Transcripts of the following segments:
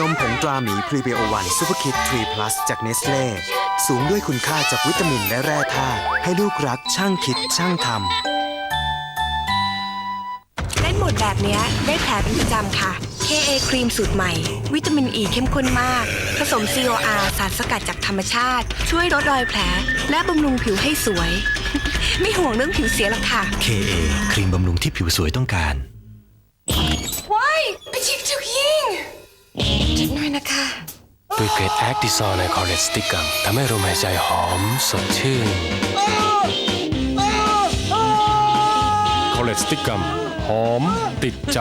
นมผงตราหมีพรีเบโอวันซูเปอร์คิด3 plus จากเนสเล่สูงด้วยคุณค่าจากวิตามินและแร่ธาตุให้ลูกรักช่างคิดช่างทำเล่นหมดแบบเนี้ยได้แผลเป็นประจำค่ะ KA ครีมสูตรใหม่ วิตามินอ e ีเข้มข้นมาก ผสม COR สารสกัดจากธรรมชาติ ช่วยลดรอยแผล และบำรุงผิวให้สวย ไม่ห่วงเรื่องผิวเสียหรอกค่ะ KA ครีมบำรุงที่ผิวสวยต้องการ ด้วยเกรดแอคติซอในคอเลสติกัมทำให้ลมหายใจหอมสดชื่นคอเลสติกัมหอมติดใจ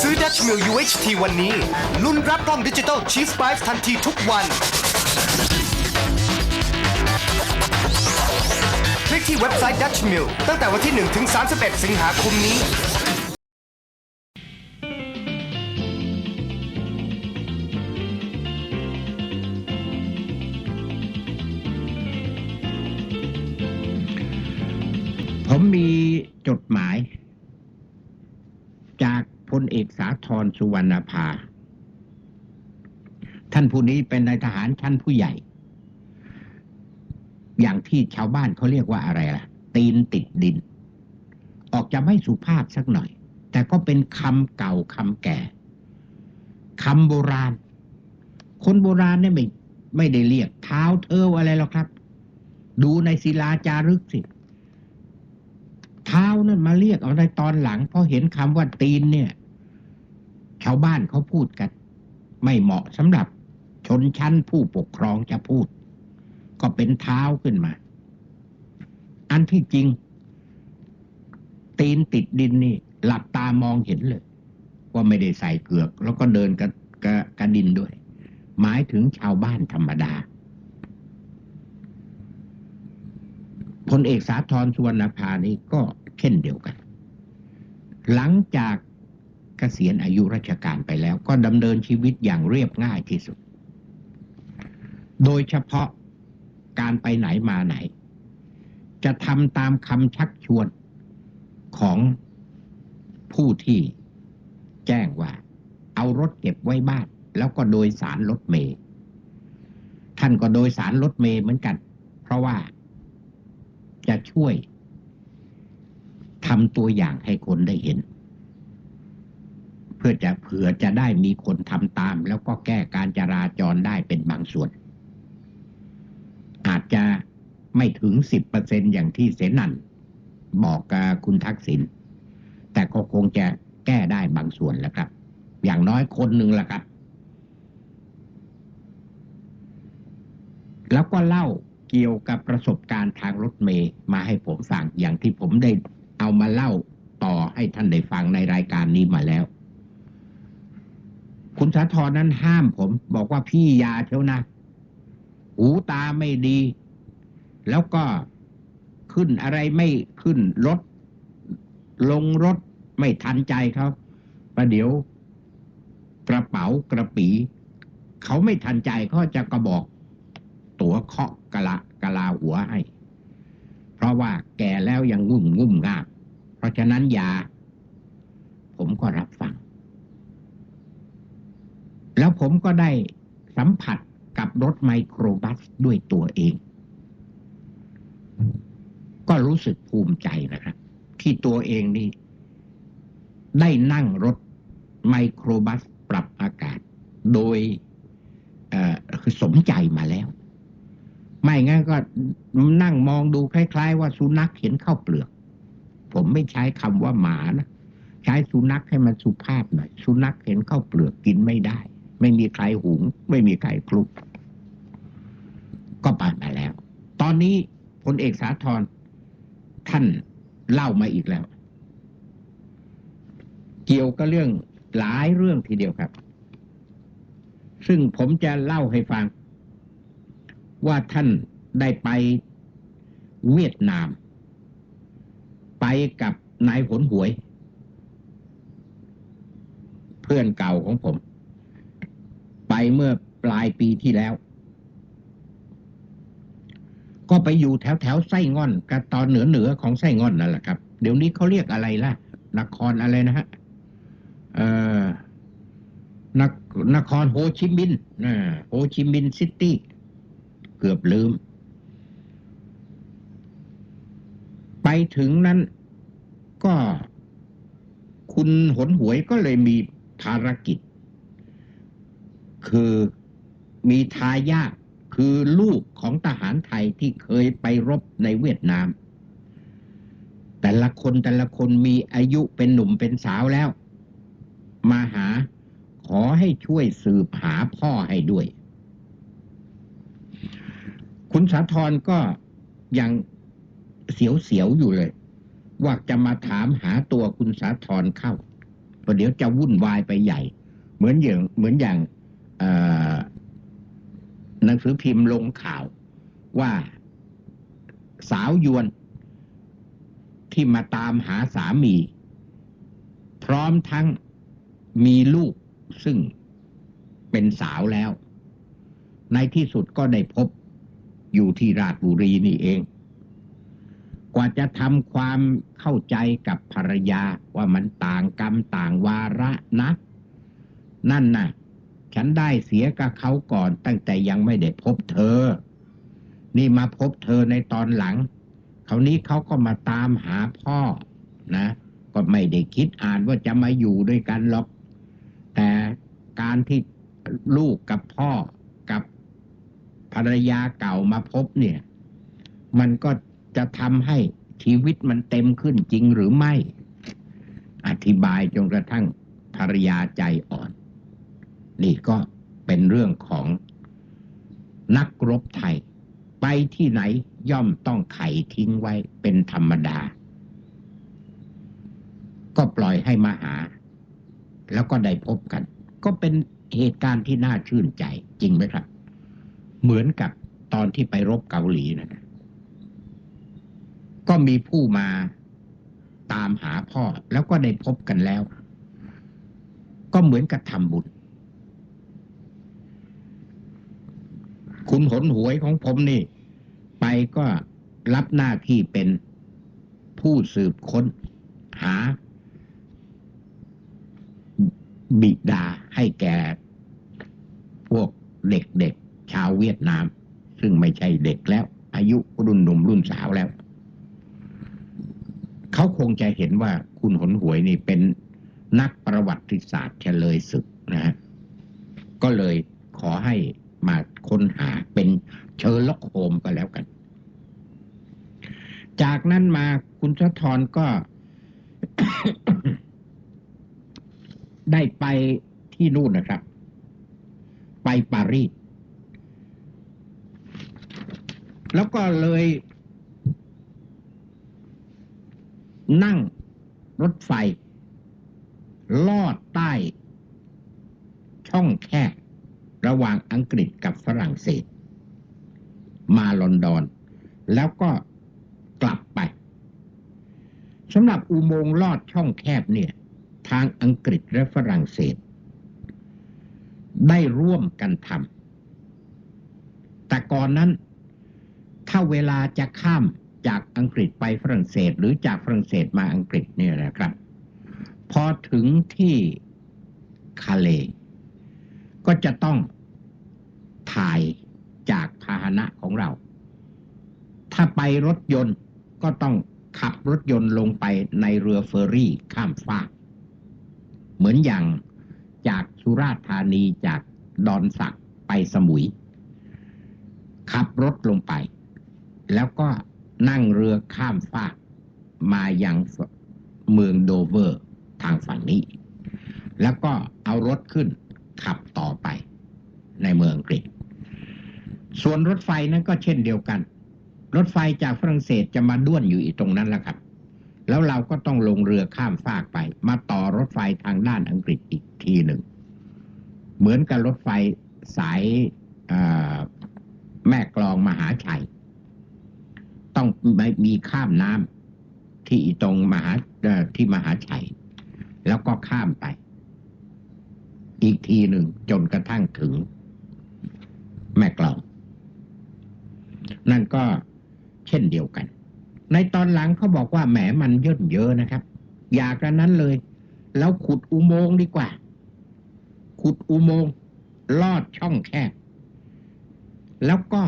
ซื้อ Dutch Mill UHT วันนี้ ลุ้นรับกล้องดิจิตอล Chief 5ทันทีทุกวัน คลิกที่เว็บไซต์ Dutch Mill ตั้งแต่วันที่ 1 ถึง 31 สิงหาคมนี้ ผมมีจดหมาย พลเอกสาธรสุวรรณภา ท่านผู้นี้เป็นนายทหารชั้นผู้ใหญ่ อย่างที่ชาวบ้านเขาเรียกว่าอะไรล่ะ ตีนติดดิน ออกจะไม่สุภาพสักหน่อย แต่ก็เป็นคำเก่าคำแก่คำโบราณ คนโบราณเนี่ยไม่ไม่ได้เรียกเท้าเทออะไรหรอกครับ ดูในศิลาจารึกสิเท้านั่นมาเรียกเอาในตอนหลังเพราะเห็นคำว่าตีนเนี่ย ชาวบ้านเขาพูดกัน ไม่เหมาะสำหรับชนชั้นผู้ปกครองจะพูด ก็เป็นเท้าขึ้นมา อันที่จริง ตีนติดดินนี่ หลับตามองเห็นเลย ว่าไม่ได้ใส่เกือก แล้วก็เดินกระกระกระดินด้วย หมายถึงชาวบ้านธรรมดาพลเอกสาธรสุวรรณภานี่ก็เช่นเดียวกัน หลังจาก กษียณอายุราชการไปแล้ว ก็ดำเนินชีวิตอย่างเรียบง่ายที่สุด โดยเฉพาะการไปไหนมาไหน จะทำตามคำชักชวนของผู้ที่แจ้งว่า เอารถเก็บไว้บ้าน แล้วก็โดยสารรถเมย์ท่านก็โดยสารรถเมย์เหมือนกัน เพราะว่าจะช่วยทำตัวอย่างให้คนได้เห็น พื่อจะเผื่อจะได้มีคนทำตาม แล้วก็แก้การจราจรได้เป็นบางส่วน อาจจะไม่ถึงสิบเปอร์เซ็นอย่างที่เสนันบอกกับคุณทักษิณแต่ก็คงจะแก้ได้บางส่วนแหล้วครับ อย่างน้อยคนหนึ่งแหละครับ แล้วก็เล่าเกี่ยวกับประสบการณ์ทางรถเมย์มาให้ผมฟังอย่างที่ผมได้เอามาเล่าต่อให้ท่านได้ฟังในรายการนี้มาแล้ว คุณสาธรนั้นห้ามผม บอกว่าพี่ยาเชียวนะ หูตาไม่ดี แล้วก็ขึ้นอะไรไม่ขึ้นรถ ลงรถไม่ทันใจเขาประเดี๋ยว กระเป๋ากระปีเขาไม่ทันใจเขาจะกระบอก ตัวเคาะกะละกะลาหัวให้ เพราะว่าแก่แล้วยังงุ่มงุ่มง่ามเพราะฉะนั้นยา ผมก็รับฟัง แล้วผมก็ได้สัมผัสกับรถไมโครบัสด้วยตัวเอง ก็รู้สึกภูมิใจนะครับ ที่ตัวเองนี่ ได้นั่งรถไมโครบัสปรับอากาศ โดยคือสมใจมาแล้ว ไม่งั้นก็นั่งมองดูคล้าย ๆ ว่าสุนัขเห็นข้าวเปลือก ผมไม่ใช้คำว่าหมานะ ใช้สุนัขให้มันสุภาพหน่อย สุนัขเห็นข้าวเปลือกกินไม่ได้ ไม่มีใครหุง ไม่มีใครคลุก ก็ผ่านมาแล้ว ตอนนี้พลเอกสาธรท่านเล่ามาอีกแล้ว เกี่ยวกับเรื่องหลายเรื่องทีเดียวครับ ซึ่งผมจะเล่าให้ฟัง ว่าท่านได้ไปเวียดนาม ไปกับนายผลหวย เพื่อนเก่าของผม เมื่อปลายปีที่แล้ว ก็ไปอยู่แถวแถวไส้ง่อนกับตอนเหนือเหนือของไส้ง่อนนั่นแหละครับ เดี๋ยวนี้เขาเรียกอะไรล่ะนครอะไรนะฮะเอ่อนคนครโฮชิมินห์นะโฮชิมินห์ซิตี้ เกือบลืม ไปถึงนั้นก็คุณหนหวยก็เลยมีภารกิจ คือมีทายาทคือลูกของทหารไทยที่เคยไปรบในเวียดนาม แต่ละคนแต่ละคนมีอายุเป็นหนุ่มเป็นสาวแล้ว มาหาขอให้ช่วยสืบหาพ่อให้ด้วย คุณสาธรก็ยังเสียวๆอยู่เลย ว่าจะมาถามหาตัวคุณสาธรเข้าประเดี๋ยวจะวุ่นวายไปใหญ่ เหมือนอย่างเหมือนอย่าง หนังสือพิมพ์ลงข่าวว่าสาวยวนที่มาตามหาสามี พร้อมทั้งมีลูกซึ่งเป็นสาวแล้ว ในที่สุดก็ได้พบอยู่ที่ราชบุรีนี่เอง กว่าจะทำความเข้าใจกับภรรยาว่ามันต่างกรรมต่างวาระนะ นั่นน่ะ ฉันได้เสียกับเขาก่อนตั้งแต่ยังไม่ได้พบเธอ นี่มาพบเธอในตอนหลังคราวนี้เขาก็มาตามหาพ่อนะ ก็ไม่ได้คิดอ่านว่าจะมาอยู่ด้วยกันหรอก แต่การที่ลูกกับพ่อกับภรรยาเก่ามาพบเนี่ย มันก็จะทำให้ชีวิตมันเต็มขึ้นจริงหรือไม่ อธิบายจนกระทั่งภรรยาใจอ่อน นี่ก็เป็นเรื่องของนักรบไทย ไปที่ไหนย่อมต้องไขทิ้งไว้เป็นธรรมดา ก็ปล่อยให้มาหา แล้วก็ได้พบกัน ก็เป็นเหตุการณ์ที่น่าชื่นใจจริงไหมครับ เหมือนกับตอนที่ไปรบเกาหลีนะก็มีผู้มาตามหาพ่อแล้วก็ได้พบกันแล้ว ก็เหมือนกับทำบุญ คุณหนหวยของผมนี่ ไปก็รับหน้าที่เป็นผู้สืบค้นหา บิดาให้แก่พวกเด็กๆชาวเวียดนาม ซึ่งไม่ใช่เด็กแล้ว อายุรุ่นหนุ่มรุ่นสาวแล้ว เขาคงจะเห็นว่าคุณหนหวยนี่เป็นนักประวัติศาสตร์เฉลยศึกนะฮะก็เลยขอให้ มาค้นหาเป็นเชอร์ล็อกโฮมก็แล้วกัน จากนั้นมาคุณสะทรก็ ได้ไปที่นู่นนะครับ ไปปารีสแล้วก็เลยนั่งรถไฟ ลอดใต้ช่องแคบ ระหว่างอังกฤษกับฝรั่งเศส มาลอนดอน แล้วก็กลับไปสำหรับอุโมงค์ลอดช่องแคบเนี่ย ทางอังกฤษและฝรั่งเศส ได้ร่วมกันทำแต่ก่อนนั้น ถ้าเวลาจะข้ามจากอังกฤษไปฝรั่งเศส หรือจากฝรั่งเศสมาอังกฤษเนี่ยนะครับ พอถึงที่คาเล ก็จะต้องถ่ายจากพาหนะของเรา ถ้าไปรถยนต์ก็ต้องขับรถยนต์ลงไปในเรือเฟอร์รี่ข้ามฟาก เหมือนอย่างจากสุราษฎร์ธานีจากดอนสักไปสมุย ขับรถลงไป แล้วก็นั่งเรือข้ามฟากมายังเมืองโดเวอร์ทางฝั่งนี้ แล้วก็เอารถขึ้น ขับต่อไปในเมืองอังกฤษ ส่วนรถไฟนั้นก็เช่นเดียวกัน รถไฟจากฝรั่งเศสจะมาด้วนอยู่อีกตรงนั้นแหละครับ แล้วเราก็ต้องลงเรือข้ามฟากไป มาต่อรถไฟทางด้านอังกฤษอีกทีหนึ่ง เหมือนกับรถไฟสายแม่กลองมหาชัย ต้องมีข้ามน้ำที่ตรงมหาที่มหาชัย แล้วก็ข้ามไป อีกทีหนึ่งจนกระทั่งถึง แม่กลอง นั่นก็เช่นเดียวกัน ในตอนหลังเขาบอกว่าแหมมันย่นเยอะนะครับ อยากกันนั้นเลย แล้วขุดอุโมงค์ดีกว่า ขุดอุโมงค์ลอดช่องแคบ แล้วก็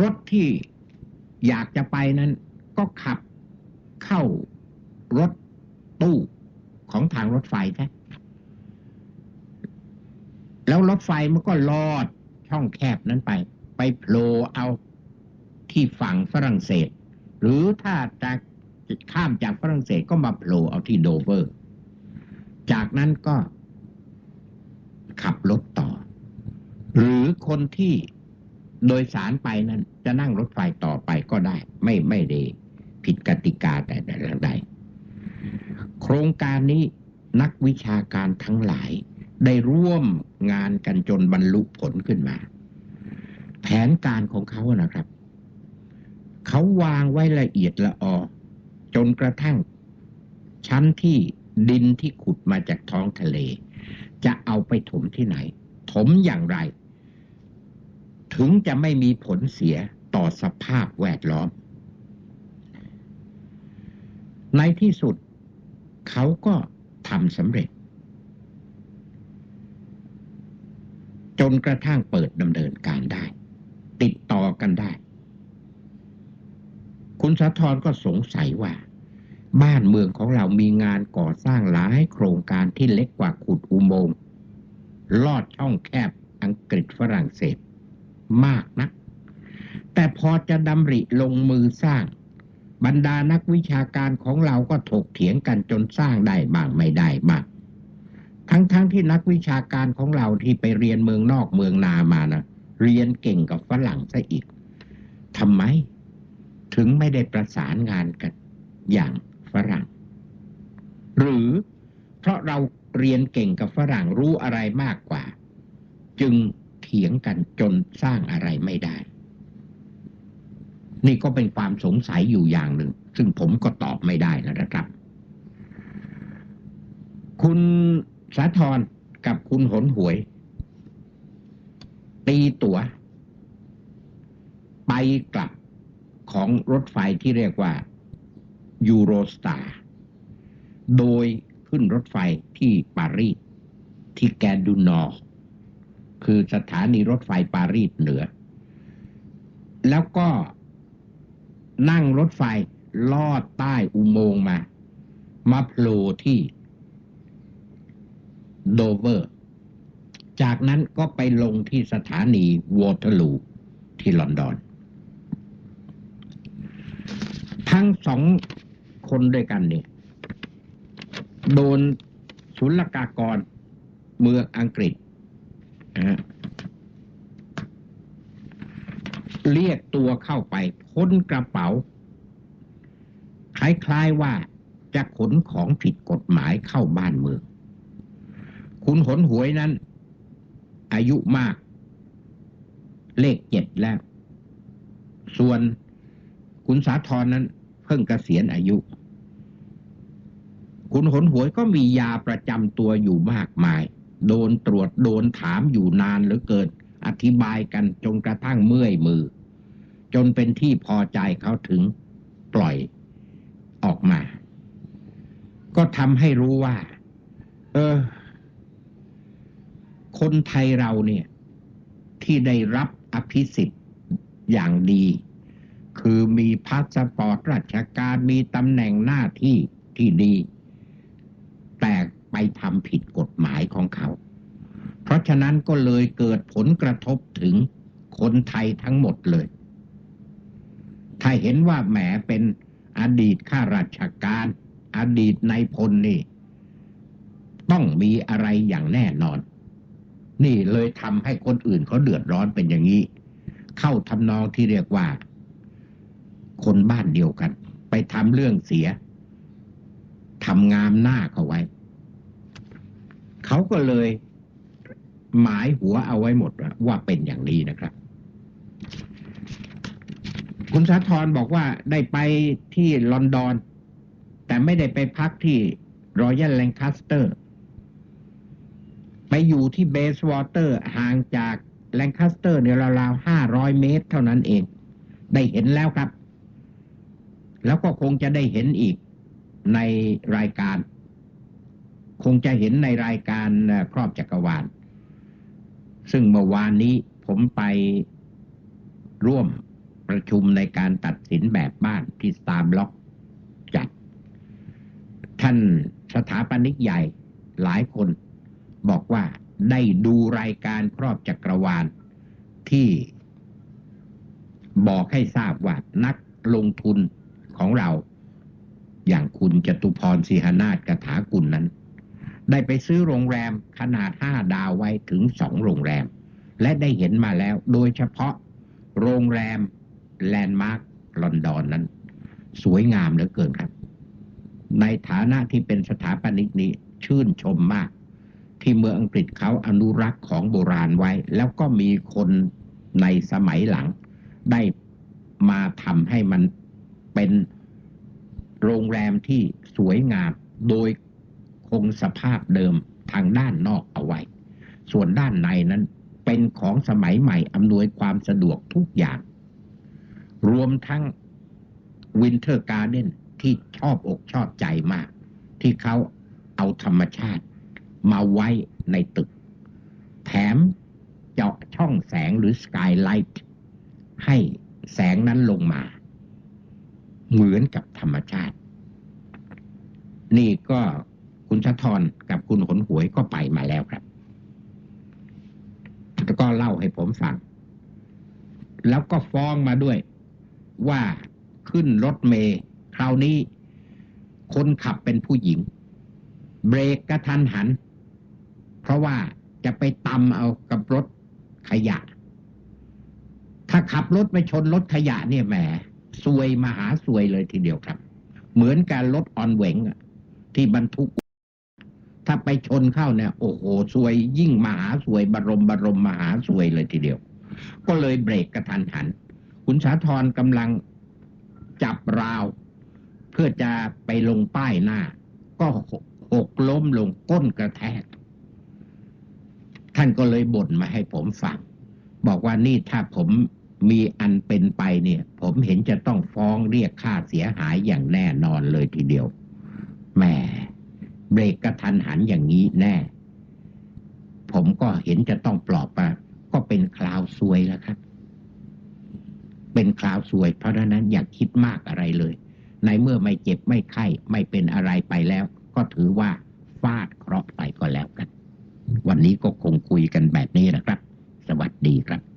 รถที่อยากจะไปนั้น ก็ขับเข้ารถตู้ของทางรถไฟใช่แล้ รถไฟมันก็ลอดช่องแคบนั้นไป ไปโผล่เอาที่ฝั่งฝรั่งเศส หรือถ้าจะข้ามจากฝรั่งเศสก็มาโผล่เอาที่โดเวอร์ จากนั้นก็ขับรถต่อ หรือคนที่โดยสารไปนั้น จะนั่งรถไฟต่อไปก็ได้ ไม่ไม่ได้ผิดกติกาแต่แต่ใดโครงการนี้นักวิชาการทั้งหลาย ได้ร่วมงานกันจนบรรลุผลขึ้นมา แผนการของเขานะครับ เขาวางไว้ละเอียดละออ จนกระทั่ง ชั้นที่ดินที่ขุดมาจากท้องทะเล จะเอาไปถมที่ไหน ถมอย่างไร ถึงจะไม่มีผลเสียต่อสภาพแวดล้อม ในที่สุด เขาก็ทำสำเร็จ จนกระทั่งเปิดดำเนินการได้ ติดต่อกันได้ คุณสาธรก็สงสัยว่า บ้านเมืองของเรามีงานก่อสร้างหลายโครงการที่เล็กกว่าขุดอุโมงค์ลอดช่องแคบอังกฤษฝรั่งเศส มากนะแต่พอจะดำริลงมือสร้าง บรรดานักวิชาการของเราก็ถกเถียงกันจนสร้างได้บ้างไม่ได้บ้าง ทั้งๆทที่นักวิชาการของเราที่ไปเรียนเมืองนอกเมืองนามานะเรียนเก่งกับฝรั่งซะอีกทำไม ถึงไม่ได้ประสานงานกันอย่างฝรั่ง หรือเพราะเราเรียนเก่งกับฝรั่งรู้อะไรมากกว่า จึงเถียงกันจนสร้างอะไรไม่ได้ นี่ก็เป็นความสงสัยอยู่อย่างหนึ่ง ซึ่งผมก็ตอบไม่ได้นะครับ คุณ สาธรกับคุณหนหวย ตีตัว๋ว ไปกลับของรถไฟที่เรียกว่า ยูโรสตาร์โดยขึ้นรถไฟที่ปารีสที่แกนดูนอร์คือสถานีรถไฟปารีสเหนือ แล้วก็นั่งรถไฟลอดใต้อุโมงค์มา มาโผล่ที่ โดเวอร์ จากนั้นก็ไปลงที่สถานีวอเตอร์ลูที่ลอนดอน ทั้งสองคนด้วยกันเนี่ย โดนศุลกากรเมืองอังกฤษนะเรียกตัวเข้าไปค้นกระเป๋า คล้ายๆว่าจะขนของผิดกฎหมายเข้าบ้านเมือง คุณหนหวยนั้น อายุมาก เลขเจ็ดแล้ว ส่วนคุณสาธรนั้นเพิ่งเกษียณอายุ คุณหนหวยก็มียาประจำตัวอยู่มากมาย โดนตรวจโดนถามอยู่นานเหลือเกิน อธิบายกันจนกระทั่งเมื่อยมือ จนเป็นที่พอใจเขาถึงปล่อยออกมา ก็ทำให้รู้ว่า เออ คนไทยเราเนี่ยที่ได้รับอภิสิทธิ์อย่างดี คือมีพาสปอร์ตราชการมีตำแหน่งหน้าที่ที่ดี แต่ไปทำผิดกฎหมายของเขา เพราะฉะนั้นก็เลยเกิดผลกระทบถึงคนไทยทั้งหมดเลย ถ้าเห็นว่าแหมเป็นอดีตข้าราชการ อดีตนายพลนี่ ต้องมีอะไรอย่างแน่นอน นี่เลยทำให้คนอื่นเขาเดือดร้อนเป็นอย่างนี้ เข้าทำนองที่เรียกว่า คนบ้านเดียวกัน ไปทำเรื่องเสียทำงามหน้าเขาไว้ เขาก็เลยหมายหัวเอาไว้หมดว่าเป็นอย่างนี้นะครับ คุณสาธรบอกว่าได้ไปที่ลอนดอน แต่ไม่ได้ไปพักที่รอยัลแลงคัสเตอร์ ไปอยู่ที่เบสวอเตอร์ห่างจากแลงคัสเตอร์เนี่ยราวๆห้าร้อยเมตรเท่านั้นเอง ได้เห็นแล้วครับ แล้วก็คงจะได้เห็นอีกในรายการ คงจะเห็นในรายการครอบจักรวาล ซึ่งเมื่อวานนี้ผมไปร่วมประชุมในการตัดสินแบบบ้านที่สตาร์บล็อกจัด ท่านสถาปนิกใหญ่หลายคน บอกว่าได้ดูรายการครอบจักรวาลที่บอกให้ทราบว่านักลงทุนของเรา อย่างคุณจตุพรศรีหนาฏกถากุลนั้น ได้ไปซื้อโรงแรมขนาดห้าดาวไว้ถึงสองโรงแรม และได้เห็นมาแล้วโดยเฉพาะโรงแรมแลนด์มาร์คลอนดอนนั้น สวยงามเหลือเกินครับ ในฐานะที่เป็นสถาปนิกนี้ชื่นชมมาก ที่เมืองอังกฤษเขาอนุรักษ์ของโบราณไว้ แล้วก็มีคนในสมัยหลัง ได้มาทำให้มันเป็นโรงแรมที่สวยงามโดยคงสภาพเดิมทางด้านนอกเอาไว้ ส่วนด้านในนั้นเป็นของสมัยใหม่อำนวยความสะดวกทุกอย่าง รวมทั้งวินเทอร์การ์เด้นที่ชอบอกชอบใจมาก ที่เขาเอาธรรมชาติ มาไว้ในตึก แถมเจาะช่องแสงหรือสกายไลท์ให้แสงนั้นลงมา เหมือนกับธรรมชาติ นี่ก็คุณชะทรกับคุณขนหวยก็ไปมาแล้วครับ แล้วก็เล่าให้ผมฟัง แล้วก็ฟ้องมาด้วยว่าขึ้นรถเมย์คราวนี้ คนขับเป็นผู้หญิง เบรกกระทันหัน ราะว่าจะไปตำเอากับรถขยะ ถ้าขับรถไปชนรถขยะเนี่ยแหมซวยมหาซวยเลยทีเดียวครับ เหมือนการรถออนเหวงที่บรรทุก ถ้าไปชนเข้าเนี่ยโอ้โหซวยยิ่งมหาซวยบรมบรมมหาซวยเลยทีเดียว ก็เลยเบรกกระทันหัน คุณสาธรกำลังจับราว เพื่อจะไปลงป้ายหน้า ก็หกล้มลงก้นกระแทกานก็เลยบ่นมาให้ผมฟัง บอกว่านี่ถ้าผมมีอันเป็นไปเนี่ย ผมเห็นจะต้องฟ้องเรียกค่าเสียหายอย่างแน่นอนเลยทีเดียวแหม่เบรกกระทันหันอย่างนี้แน่ ผมก็เห็นจะต้องปลอบมาก็เป็นคราวซวยแล้วครับ เป็นคราวซวย เพราะฉะนั้นอย่าคิดมากอะไรเลย ในเมื่อไม่เจ็บไม่ไข้ ไม่เป็นอะไรไปแล้ว ก็ถือว่าฟาดเคราะห์ไปก็แล้วกัน วันนี้ก็คงคุยกันแบบนี้นะครับ สวัสดีครับ